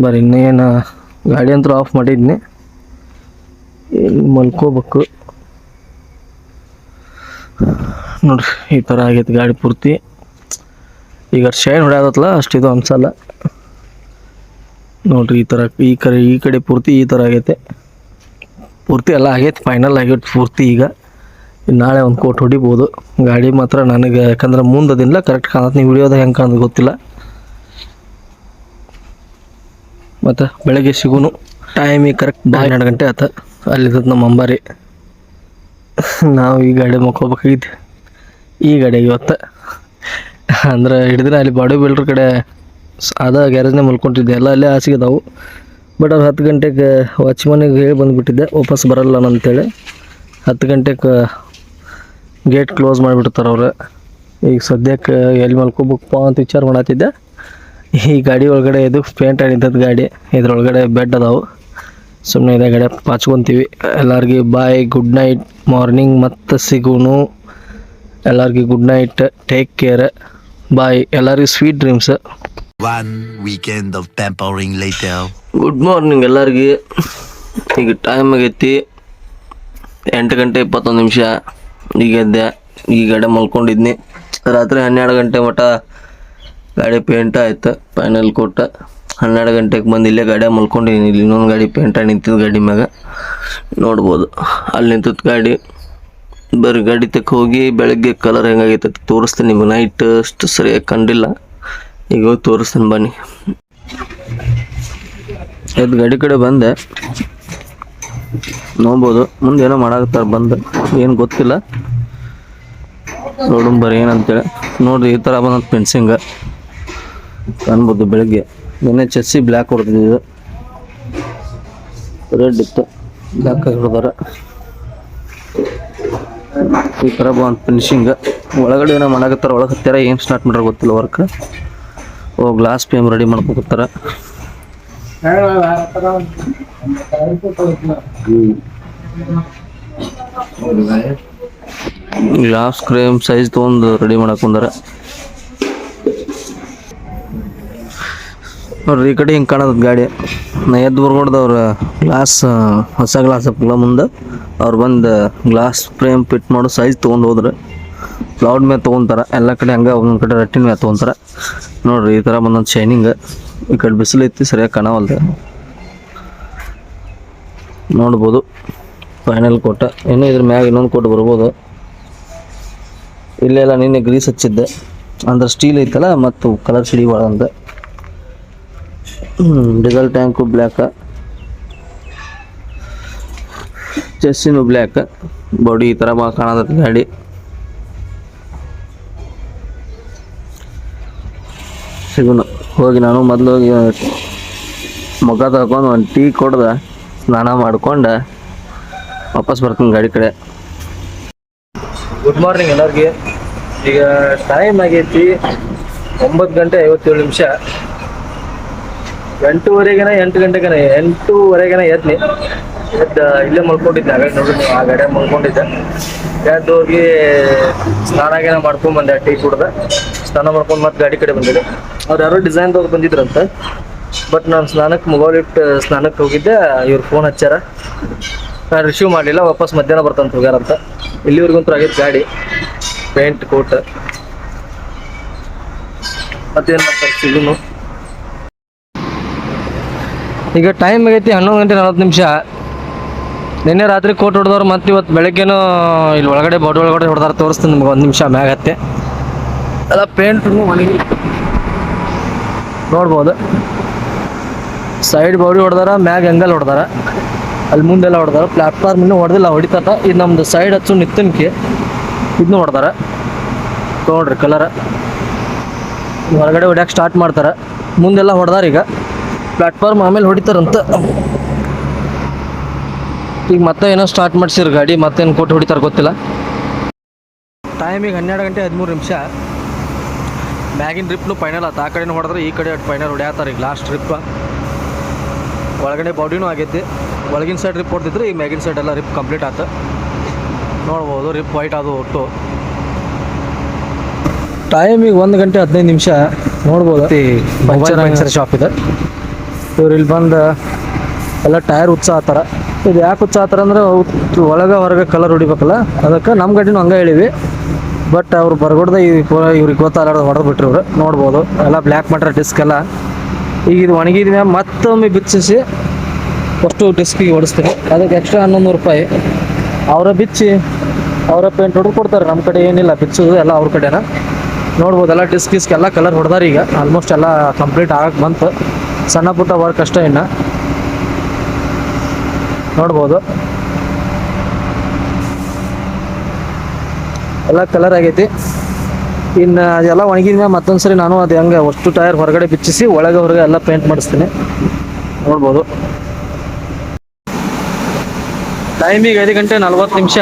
ಬರೀ ಇನ್ನೇನು ಗಾಡಿ ಅಂತೂ ಆಫ್ ಮಾಡಿದ್ನಿ. ಮಲ್ಕೋಬೇಕು? ನೋಡ್ರಿ, ಈ ಥರ ಆಗೈತೆ ಗಾಡಿ ಪೂರ್ತಿ. ಈಗ ಶೈನ್ ಹೊಡ್ಯಾದತ್ತಲ್ಲ ಇದು ಅನ್ಸಲ್ಲ. ನೋಡ್ರಿ, ಈ ಥರ ಈ ಕಡೆ ಈ ಕಡೆ ಪೂರ್ತಿ ಈ ಥರ ಆಗೈತೆ. ಪೂರ್ತಿ ಎಲ್ಲ ಆಗೈತೆ ಫೈನಲ್ ಆಗೈತೆ ಪೂರ್ತಿ ಈಗ. ನಾಳೆ ಒಂದು ಕೋಟ್ ಹೊಡಿಬೋದು. ಗಾಡಿ ಮಾತ್ರ ನನಗೆ, ಯಾಕಂದ್ರೆ ಮುಂದದಿಲ್ಲ ಕರೆಕ್ಟ್ ಕಾಣತ್ತೆ ನೀವು ವಿಡಿಯೋದಾಗ ಹೆಂಗೆ ಕಾಣೋದು ಗೊತ್ತಿಲ್ಲ. ಮತ್ತು ಬೆಳಗ್ಗೆ ಸಿಗುನು. ಟೈಮಿಗೆ ಕರೆಕ್ಟ್ ಹನ್ನೆರಡು ಗಂಟೆ ಆತ. ಅಲ್ಲಿದ್ದ ನಮ್ಮ ಅಂಬಾರಿ. ನಾವು ಈ ಗಾಡಿ ಮಕ್ಕೋಬೇಕಾಗಿತ್ತು ಈ ಗಾಡಿ ಇವತ್ತು. ಅಂದ್ರೆ ಹಿಡಿದ್ರೆ ಅಲ್ಲಿ ಬಾಡಿ ಬಿಲ್ಡ್ರ್ ಕಡೆ ಅದ ಗ್ಯಾರೇಜ್ನ ಮಲ್ಕೊಂಡಿದ್ದೆ. ಎಲ್ಲ ಅಲ್ಲೇ ಹಾಸಿಗೆದಾವು. ಬಟ್ ಅವ್ರು ಹತ್ತು ಗಂಟೆಗೆ ವಾಚ್ಮನಿಗೆ ಹೇಳಿ ಬಂದುಬಿಟ್ಟಿದ್ದೆ. ವಾಪಸ್ ಬರಲ್ಲ ನಾನು ಅಂತೇಳಿ ಹತ್ತು ಗಂಟೆಗೆ ಗೇಟ್ ಕ್ಲೋಸ್ ಮಾಡಿಬಿಡ್ತಾರೆ ಅವ್ರು. ಈಗ ಸದ್ಯಕ್ಕೆ ಎಲ್ಲಿ ಮಲ್ಕೋಬೇಕಪ್ಪ ಅಂತ ವಿಚಾರ ಮಾಡತ್ತಿದ್ದೆ ಈ ಗಾಡಿ ಒಳಗಡೆ ಇದು ಪೇಂಟ್ ಆಗಿದ್ದದ್ದು ಗಾಡಿ. ಇದ್ರೊಳಗಡೆ ಬೆಡ್ ಅದಾವು. ಸುಮ್ಮನೆ ಇದೆ ಗಾಡಿ ಪಾಚ್ಕೊತೀವಿ. ಎಲ್ಲರಿಗೆ ಬಾಯ್, ಗುಡ್ ನೈಟ್, ಮಾರ್ನಿಂಗ್, ಮತ್ತೆ ಸಿಗುನು. ಎಲ್ಲರಿಗೆ good night take care bye ಎಲ್ಲರಿಗೂ sweet dreams one weekend of tempering light good morning ಎಲ್ಲರಿಗೆ. ಈಗ ಟೈಮ್ ಆಗೈತಿ. ಎಂಟು ಗಂಟೆ ಇಪ್ಪತ್ತೊಂದು ನಿಮಿಷ. ಈಗ ಎದ್ದೆ. ಈ ಗಾಡಿ ಮಲ್ಕೊಂಡಿದ್ನಿ. ರಾತ್ರಿ ಹನ್ನೆರಡು ಗಂಟೆ ಮಟ ಗಾಡಿ ಪೇಂಟ್ ಆಯ್ತು. ಫೈನಲ್ ಕೊಟ್ಟ ಹನ್ನೆರಡು ಗಂಟೆಗೆ ಬಂದು ಇಲ್ಲೇ ಗಾಡಿ ಮಲ್ಕೊಂಡಿದ್ದೀನಿ. ಇಲ್ಲಿ ಇನ್ನೊಂದು ಗಾಡಿ ಪೇಂಟ್ ನಿಂತಿದ್ದು ಗಾಡಿ ಮ್ಯಾಗ. ನೋಡ್ಬೋದು. ಅಲ್ಲಿ ನಿಂತದ್ದು ಗಾಡಿ. ಬರ್ರಿ ಗಾಡಿ ತಕ್ಕ ಹೋಗಿ ಬೆಳಗ್ಗೆ ಕಲರ್ ಹೆಂಗಾಗೈತೆ ತೋರಿಸ್ತೀನಿ ನಿಮ್ಗೆ. ನೈಟ್ ಅಷ್ಟು ಸರಿಯಾಗಿ ಕಂಡಿಲ್ಲ. ಈಗ ತೋರಿಸ್ತೀನಿ ಬನ್ನಿ. ಇದು ಗಾಡಿ ಕಡೆ ಬಂದೆ. ನೋಡ್ಬೋದು. ಮುಂದೆ ಏನೋ ಮಾಡಾಕತ್ತಾರ ಬಂದು. ಏನು ಗೊತ್ತಿಲ್ಲ. ನೋಡೋಣ ಬರ್ರಿ ಏನಂತೇಳಿ. ನೋಡ್ರಿ, ಈ ಥರ ಬಂದ ಪೆನ್ಸಿಂಗ ಕಾಣ್ಬೋದು ಬೆಳಗ್ಗೆ. ನಿನ್ನೆ ಚಸ್ಸಿ ಬ್ಲ್ಯಾಕ್ ಹೊಡೆದಿದ್ದು. ರೆಡ್ ಇತ್ತು. ಬ್ಲ್ಯಾಕ್ ಆಗಿ ಹೊಡೆದಾರ. ಈ ಥರ ಒಂದು ಫಿನಿಶಿಂಗ್ ಒಳಗಡೆ ಏನೋ ಮಾಡಾಕತ್ತಾರ, ಒಳಗೆ ಹತ್ತಿರ ಏನು ಸ್ಟಾರ್ಟ್ ಮಾಡ್ರೆ ಗೊತ್ತಿಲ್ಲ ವರ್ಕ್ ಓ ಗ್ಲಾಸ್ ಪೇಮ್ ರೆಡಿ ಮಾಡ್ಕೊತಾರ ಗ್ಲಾಸ್ ಕ್ರೇಮ್ ಸೈಜ್ ತೊಗೊಂಡು ರೆಡಿ ಮಾಡಕ್ ನೋಡ್ರಿ, ಈ ಕಡೆ ಹಿಂಗೆ ಕಾಣದ ಗಾಡಿ. ನಾ ಎದ್ದು ಗ್ಲಾಸ್ ಹೊಸ ಗ್ಲಾಸ್ ಹಾಕಲ್ಲ ಮುಂದೆ. ಅವ್ರು ಬಂದು ಗ್ಲಾಸ್ ಫ್ರೇಮ್ ಫಿಟ್ ಮಾಡೋ ಸೈಜ್ ತೊಗೊಂಡು ಹೋದ್ರೆ. ಕ್ಲೌಡ್ ಮೇಲೆ ತೊಗೊತಾರೆ, ಎಲ್ಲ ಕಡೆ ಹಂಗೆ, ಒಂದೊಂದು ಕಡೆ ರಟ್ಟಿನ ಮೇಲೆ ತೊಗೊಂತಾರೆ. ನೋಡ್ರಿ, ಈ ಥರ ಬಂದೊಂದು ಶೈನಿಂಗ್ ಈ ಕಡೆ ಬಿಸಿಲು ಐತಿ, ಸರಿಯಾಗಿ ಕಾಣವಲ್ದು. ನೋಡ್ಬೋದು. ಫೈನಲ್ ಕೋಟ ಇನ್ನೂ ಇದ್ರ ಮ್ಯಾಗ ಇನ್ನೊಂದು ಕೋಟ್ ಬರ್ಬೋದು. ಇಲ್ಲೆಲ್ಲ ನಿನ್ನೆ ಗ್ರೀಸ್ ಹಚ್ಚಿದ್ದೆ. ಅಂದ್ರೆ ಸ್ಟೀಲ್ ಐತಲ್ಲ, ಮತ್ತು ಕಲರ್ ಸಿಡಿ ಅಂತ ಡೀಸೆಲ್ ಟ್ಯಾಂಕು ಬ್ಲ್ಯಾಕ ಚೆಸ್ಸಿನು ಬ್ಲ್ಯಾಕ್ ಬಾಡಿ ಈ ಥರ ಭಾಳ ಕಾಣತೈತಿ ಗಾಡಿ. ಸಿಗುನು. ಹೋಗಿ ನಾನು ಮೊದಲು ಹೋಗಿ ಮುಖ ತಗೊಂಡು ಒಂದು ಟೀ ಕೊಡ್ದ, ಸ್ನಾನ ಮಾಡ್ಕೊಂಡು ವಾಪಸ್ ಬರ್ತೀನಿ ಗಾಡಿ ಕಡೆ. ಗುಡ್ ಮಾರ್ನಿಂಗ್ ಎಲ್ಲರಿಗೆ. ಈಗ ಟೈಮ್ ಆಗೈತಿ ಒಂಬತ್ತು ಗಂಟೆ ಐವತ್ತೇಳು ನಿಮಿಷ. ಎಂಟೂವರೆಗೆನ, ಎಂಟು ಗಂಟೆಗೆನ, ಎಂಟೂವರೆಗೆನ ಎದ್ನಿ. ಎದ್ದು ಇಲ್ಲೇ ಮಲ್ಕೊಂಡಿದ್ದೆ, ಆಗ ನೋಡಿ ನೀವು ಆ ಗಾಡಿ ಮಲ್ಕೊಂಡಿದ್ದೆ. ಎದ್ದು ಹೋಗಿ ಸ್ನಾನ ಗೀನ ಮಾಡ್ಕೊಂಡ್ ಬಂದೆ, ಟೀ ಕುಡ್ದ. ಸ್ನಾನ ಮಾಡ್ಕೊಂಡು ಮತ್ತೆ ಗಾಡಿ ಕಡೆ ಬಂದಿದೆ. ಅವ್ರು ಯಾರೋ ಡಿಸೈನ್ದವ್ರು ಬಂದಿದ್ರಂತ. ಬಟ್ ನಾನು ಸ್ನಾನಕ್ಕೆ ಮೊಬೈಲ್ ಸ್ನಾನಕ್ಕೆ ಹೋಗಿದ್ದೆ, ಇವ್ರು ಫೋನ್ ಹಚ್ಚಾರ ನಾನು ರಿಸೀವ್ ಮಾಡಲಿಲ್ಲ, ವಾಪಸ್ ಮಧ್ಯಾಹ್ನ ಬರ್ತಂತ ಹೋಗ್ಯಾರಂತ. ಇಲ್ಲಿವರೆಗಂತೂ ಆಗಿತ್ತು ಗಾಡಿ. ಪೇಂಟ್ ಕೋಟ್ ಮತ್ತೇನು ಮಾಡ್ತಾರೆ ಸಿಗುನು? ಈಗ ಟೈಮ್ ಆಗೈತಿ ಹನ್ನೊಂದು ಗಂಟೆ ನಲ್ವತ್ತು ನಿಮಿಷ. ನಿನ್ನೆ ರಾತ್ರಿ ಕೋಟ್ ಹೊಡೆದವ್ರು ಮತ್ತೆ ಇವತ್ತು ಬೆಳಗ್ಗೆನೂ ಇಲ್ಲಿ ಒಳಗಡೆ ಬಾಡಿ ಒಳಗಡೆ ಹೊಡೆದಾರ ತೋರಿಸ್ತೀನಿ ನಿಮ್ಗೆ ಒಂದು ನಿಮಿಷ ಮ್ಯಾಗತ್ತೆ ಅಲ್ಲ ಎಲ್ಲ ಪೇಂಟ್ ಒಣಗಿ ನೋಡ್ಬೋದು. ಸೈಡ್ ಬಾಡಿ ಹೊಡೆದಾರ ಮ್ಯಾಗ ಎಂಗಲ್ ಹೊಡೆದಾರ. ಅಲ್ಲಿ ಮುಂದೆಲ್ಲ ಹೊಡೆದಾರ. ಪ್ಲಾಟ್ಫಾರ್ಮ್ ಇನ್ನೂ ಹೊಡೆದಿಲ್ಲ ಹೊಡಿತಾರ ಇದು ನಮ್ದು ಸೈಡ್ ಹಚ್ಚು ನಿತ್ತನ್ಕೆ. ಇದನ್ನು ಹೊಡೆದಾರ. ನೋಡ್ರಿ ಕಲರ ಹೊರಗಡೆ ಹೊಡ್ಯಾಕೆ ಸ್ಟಾರ್ಟ್ ಮಾಡ್ತಾರೆ. ಮುಂದೆಲ್ಲ ಹೊಡೆದಾರ ಈಗ. ಪ್ಲಾಟ್ಫಾರ್ಮ್ ಆಮೇಲೆ ಹೊಡಿತಾರಂತ. ಈಗ ಮತ್ತೆ ಏನೋ ಸ್ಟಾರ್ಟ್ ಮಾಡಿಸಿರು ಗಾಡಿ ಮತ್ತೇನು ಕೊಟ್ಟು ಹೊಡಿತಾರೆ ಗೊತ್ತಿಲ್ಲ. ಟೈಮಿಗೆ ಹನ್ನೆರಡು ಗಂಟೆ ಹದಿಮೂರು ನಿಮಿಷ. ಮ್ಯಾಗಿನ ಟ್ರಿಪ್ನು ಫೈನಲ್ ಆತ. ಆ ಕಡೆನೂ ಹೊಡೆದ್ರೆ ಈ ಕಡೆ ಫೈನಲ್ ಹೊಡ್ಯಾತಾರೆ ಈಗ ಲಾಸ್ಟ್ ಟ್ರಿಪ್ ಒಳಗಡೆ ಬಾಡಿನೂ ಆಗೈತಿ. ಒಳಗಿನ ಸೈಡ್ ರಿಪ್ ಹೊಡೆದಿದ್ರೆ ಈ ಮ್ಯಾಗಿನ ಸೈಡ್ ಎಲ್ಲ ರಿಪ್ ಕಂಪ್ಲೀಟ್ ಆತ. ನೋಡ್ಬೋದು ರಿಪ್ ವೈಟ್ ಅದು ಒಟ್ಟು. ಟೈಮಿಗೆ ಒಂದು ಗಂಟೆ ಹದಿನೈದು ನಿಮಿಷ. ನೋಡ್ಬೋದು. ಪಂಚರ್ ಶಾಪ್ ಇದೆ. ಇವ್ರು ಇಲ್ಲಿ ಬಂದು ಎಲ್ಲ ಟೈರ್ ಉತ್ಸಾಹತ್ತಾರ ಇದು ಯಾಕೆ ಉತ್ಸಾಹತ್ತಾರ ಅಂದ್ರೆ ಒಳಗ ಹೊರಗೆ ಕಲರ್ ಹೊಡಿಬೇಕಲ್ಲ? ಅದಕ್ಕೆ ನಮ್ಮ ಗಡಿನೂ ಹಂಗೆ ಹೇಳಿವಿ ಬಟ್ ಅವ್ರು ಬರ್ಗೊಡ್ದೆ ಇವ್ರಿಗೆ ಗೊತ್ತಾಗಲಾರ್ದು ಹೊಡೆದು ಬಿಟ್ರು ಇವ್ರು. ನೋಡ್ಬೋದು. ಎಲ್ಲ ಬ್ಲ್ಯಾಕ್ ಮಾಡ್ರೆ ಡಿಸ್ಕ್ ಎಲ್ಲ. ಈಗ ಇದು ಒಣಗಿದ ಮತ್ತೊಮ್ಮೆ ಬಿಚ್ಚಿಸಿ ಅಷ್ಟು ಡಿಸ್ಕಿಗೆ ಹೊಡಿಸ್ತೀನಿ ಅದಕ್ಕೆ ಎಕ್ಸ್ಟ್ರಾ ಹನ್ನೊಂದು ರೂಪಾಯಿ. ಅವರ ಬಿಚ್ಚಿ, ಅವರ ಪೇಂಟ್ ಹೊಡೆದು ಕೊಡ್ತಾರೆ. ನಮ್ಮ ಕಡೆ ಏನಿಲ್ಲ, ಬಿಚ್ಚೋದು ಎಲ್ಲ ಅವ್ರ ಕಡೆನ. ನೋಡ್ಬೋದು, ಎಲ್ಲ ಡಿಸ್ಕ್ ಗಿಸ್ಕ್ ಎಲ್ಲ ಕಲರ್ ಹೊಡೆದಾರ ಈಗ. ಆಲ್ಮೋಸ್ಟ್ ಎಲ್ಲ ಕಂಪ್ಲೀಟ್ ಆಗಕ್ಕೆ ಬಂತು. ಸಣ್ಣ ಪುಟ್ಟ ವರ್ಕ್ ಅಷ್ಟೇ ಇನ್ನು. ನೋಡ್ಬೋದು. ಎಲ್ಲ ಕಲರ್ ಆಗೈತಿ. ಇನ್ನು ಅದೆಲ್ಲ ಒಣಗಿದ ಮೇಲೆ ಮತ್ತೊಂದು ಸರಿ ನಾನು ಅದು ಹೆಂಗೆ ಅಷ್ಟು ಟೈರ್ ಹೊರಗಡೆ ಬಿಚ್ಚಿಸಿ ಒಳಗೆ ಹೊರಗೆ ಎಲ್ಲ ಪೇಂಟ್ ಮಾಡಿಸ್ತೀನಿ. ನೋಡ್ಬೋದು. ಟೈಮಿಗೆ ಐದು ಗಂಟೆ ನಲ್ವತ್ತು ನಿಮಿಷ.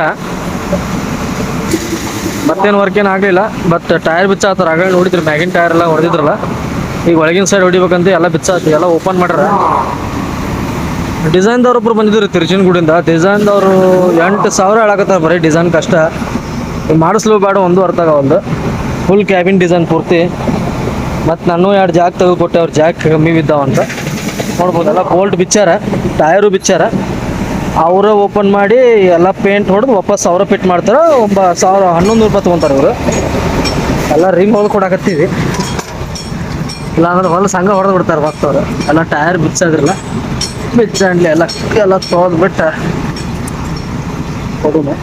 ಮತ್ತೇನು ವರ್ಕ್ ಏನು ಆಗಲಿಲ್ಲ ಬಟ್ ಟೈರ್ ಥರ ಆಗ ನೋಡಿದ್ರು, ಮ್ಯಾಗಿನ ಟೈರ್ ಎಲ್ಲ ಹೊಡೆದಿದ್ರಲ್ಲ. ಈಗ ಒಳಗಿನ ಸೈಡ್ ಹೊಡಿಬೇಕಂತ ಎಲ್ಲ ಬಿಚ್ಚಾತಿ ಎಲ್ಲ ಓಪನ್ ಮಾಡ್ಯಾರ. ಡಿಸೈನ್ದವ್ರು ಒಬ್ರು ಬಂದಿದ್ರು ಡಿಸೈನ್ ಡಿಸೈನ್ದವರು ಎಂಟು ಸಾವಿರ ಹೇಳಕತ್ತಾರ ಬರೀ ಡಿಸೈನ್ ಕಷ್ಟ. ಮಾಡಿಸ್ಲೂ ಬೇಡ, ಒಂದು ಅರ್ಥ ಒಂದು. ಫುಲ್ ಕ್ಯಾಬಿನ್ ಡಿಸೈನ್ ಪೂರ್ತಿ. ಮತ್ತು ನಾನು ಎರಡು ಜಾಕ್ ತೆಗೆದುಕೊಟ್ಟೆ ಅವ್ರ ಜಾಕ್ ಕಮ್ಮಿ ಬಿದ್ದಾವಂತ ನೋಡ್ಬೋದು, ಎಲ್ಲ ಬೋಲ್ಟ್ ಬಿಚ್ಚಾರ ಟಯರು ಬಿಚ್ಚಾರ. ಅವರ ಓಪನ್ ಮಾಡಿ ಎಲ್ಲ ಪೇಂಟ್ ಹೊಡೆದು ವಾಪಸ್ ಸಾವಿರ ಪಿಟ್ ಮಾಡ್ತಾರೆ. ಒಬ್ಬ ಸಾವಿರ ಹನ್ನೊಂದು ರೂಪಾಯಿ ತೊಗೊಂತಾರೆ ಇವರು. ಎಲ್ಲ ರಿಂಗ್ ಹೋಗಿ ಕೊಡಕತ್ತೀವಿ. ಇಲ್ಲಾಂದ್ರೆ ಹೊಲ ಸಂಘ ಹೊಡೆದು ಬಿಡ್ತಾರೆ ಭಕ್ತವ್ರು. ಎಲ್ಲ ಟೈರ್ ಬಿಚ್ಚೋದ್ರಲ್ಲ ಬಿಚ್ಚಂಡ್ಲಿ ಎಲ್ಲ ಎಲ್ಲ ತೊಳೆದ್ಬಿಟ್ಟು ಕೊಡುನು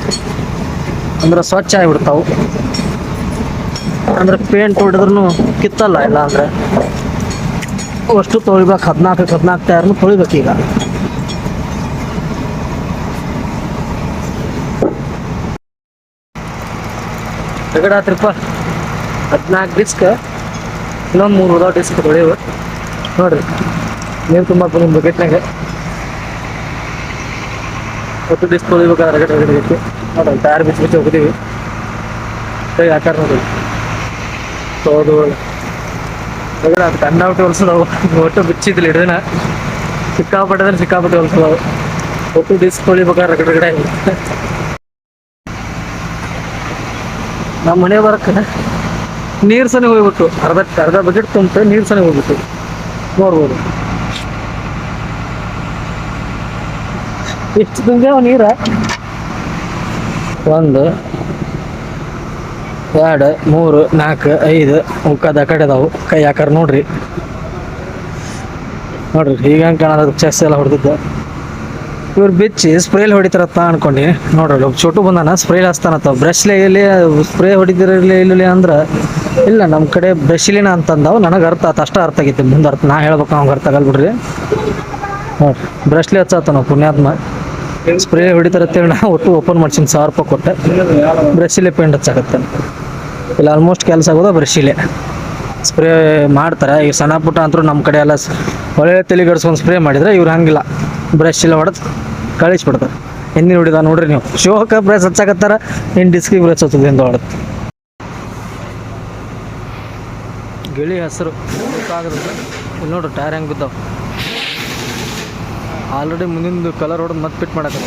ಅಂದ್ರೆ ಸ್ವಚ್ಛ ಆಗಿಬಿಡ್ತಾವು. ಅಂದ್ರೆ ಪೇಂಟ್ ಹೊಡೆದ್ರು ಕಿತ್ತಲ್ಲ ಇಲ್ಲ ಅಂದ್ರೆ ಅಷ್ಟು ತೊಳಿಬೇಕು, ಹದಿನಾಲ್ಕು ಹದಿನಾಲ್ಕು ಟೈರ್ನು ತೊಳಿಬೇಕು ಈಗ. ಹದಿನಾಲ್ಕು ಡಿಸ್ಕ್ ಇನ್ನೊಂದು ಮೂರು ಉದಾವ ಡಿಸ್ಕ್ ಹೊಡೆಯುವ ನೋಡ್ರಿ, ನೀರು ತುಂಬ ನಿಮ್ಮ ಬಕೆಟ್ನಾಗೆ ಒಟ್ಟು ಡಿಸ್ಕ್ ತೊಳಿಬೇಕಾದ್ರೆ ರಗಡ್ ರಗಡೆ ಐತಿ ನೋಡ್ರಿ ಟೈರ್ ಬಿಚ್ಚಿ ಬಿಚ್ಚಿ ಹೋಗಿದ್ದೀವಿ ಕೈ ಆಕಾರ ನೋಡಿ ತೊಳೆದು ರಗಡ, ಅದು ಕಂಡಾಬಿಟ್ಟು ಹೊಲ್ಸದವು ಒಟ್ಟು ಬಿಚ್ಚಿದ್ಲಿ ಹಿಡಿದಿನ ಸಿಕ್ಕಾಪಟ್ಟದಲ್ಲಿ ಸಿಕ್ಕಾಪಟ್ಟೆ ಹೊಲ್ಸದವು ಒಟ್ಟು ಡಿಸ್ಕ್ ತೊಳಿಬೇಕಾದ್ರೆ ಗಡ ರಗಡೆ ಆಗಿ ನಮ್ಮ ಮನೆ ಬರಕ್ಕೆ ನೀರು ಸನಿ ಹೋಗ್ಬಿಟ್ಟು. ಅರ್ಧ ಅರ್ಧ ಬಕೆಟ್ ತುಂಬ ನೀರು ಸನಿ ಹೋಗ್ಬಿಟ್ಟು. ನೋಡ್ಬೋದು. ಎಷ್ಟು ತುಂಬ ನೀರ? ಒಂದು, ಎರಡು, ಮೂರು, ನಾಲ್ಕು, ಐದು, ಮುಕ್ಕದ ಕಡೆ ಅದಾವು. ಕೈ ಹಾಕಾರ ನೋಡ್ರಿ. ನೋಡ್ರಿ, ಈಗ ಕಾಣದ ಚೆಸ್ ಎಲ್ಲ ಹೊಡೆದಿದ್ದ. ಇವ್ರು ಬಿಚ್ಚಿ ಸ್ಪ್ರೇಲಿ ಹೊಡಿತಾರತ್ತ ಅನ್ಕೊಂಡು. ನೋಡ್ರಿ, ಒಬ್ಬ ಚೋಟು ಬಂದಾನ ಸ್ಪ್ರೇ ಹಚ್ತಾನತ್ತ ಬ್ರಷ್ಲೇ ಇಲ್ಲಿ ಸ್ಪ್ರೇ ಹೊಡಿದಿರಲಿ ಇಲ್ಲಿ ಅಂದ್ರೆ ಇಲ್ಲ ನಮ್ಮ ಕಡೆ ಬೆಸಿಲಿನ ಅಂತಂದವು. ನನಗೆ ಅರ್ಥ ಆತ, ಅಷ್ಟ ಅರ್ಥ ಆಗೈತಿ. ಮುಂದೆ ಅರ್ಥ ನಾ ಹೇಳ್ಬೇಕು ಅವ್ನ ಅರ್ಥ ಆಗಲ್ಲ ಬಿಡ್ರಿ. ನೋಡ್ರಿ ಬ್ರಷ್ಲಿ ಹಚ್ಚಾತ ನಾವು ಪುಣ್ಯಾತ್ಮ. ಸ್ಪ್ರೇ ಹೊಡಿತಾರತ್ತೇಳಿ ನಾ ಒಟ್ಟು ಓಪನ್ ಮಾಡ್ಸಿನಿ, ಸಾವಿರ ರೂಪಾಯಿ ಕೊಟ್ಟೆ. ಬ್ರಷಿಲೆ ಪೇಂಟ್ ಹಚ್ಚಾಕತ್ತೆ. ಇಲ್ಲ ಆಲ್ಮೋಸ್ಟ್ ಕೆಲಸ ಆಗೋದು ಬ್ರಷಿಲೆ ಸ್ಪ್ರೇ ಮಾಡ್ತಾರೆ. ಈಗ ಸಣ್ಣ ಪುಟ್ಟ ಅಂತರೂ ನಮ್ಮ ಕಡೆ ಎಲ್ಲ ಒಳ್ಳೆ ತಲೆಗಡ್ಸ್ಕೊಂಡು ಸ್ಪ್ರೇ ಮಾಡಿದ್ರೆ ಇವ್ರು ಹಂಗಿಲ್ಲ. ಬ್ರಷ್ ಇಲ್ಲ ಹೊಡೆದು ಕಳಿಸ್ಬಿಡ್ತಾರೆ. ಹಿಂದಿನ ಹೊಡಿದ ನೋಡ್ರಿ ನೀವು. ಶೋಕ ಬ್ರಷ್ ಹಚ್ಚಾಕತ್ತಾರ ಇನ್ನು ಡಿಸ್ಕಿ ಬ್ರಷ್ ಹಚ್ಚೋದು ಎಂದು ಹೊಡೆದು. ಗಿಳಿ ಹೆಸರು. ಇಲ್ಲಿ ನೋಡ್ರಿ ಟೈರ್ ಹೆಂಗೆ ಬಿದ್ದಾವೆ. ಆಲ್ರೆಡಿ ಮುಂದಿಂದು ಕಲರ್ ಹೊಡೆದು ಮತ್ತೆ ಪಿಟ್ ಮಾಡಕ್ಕೆ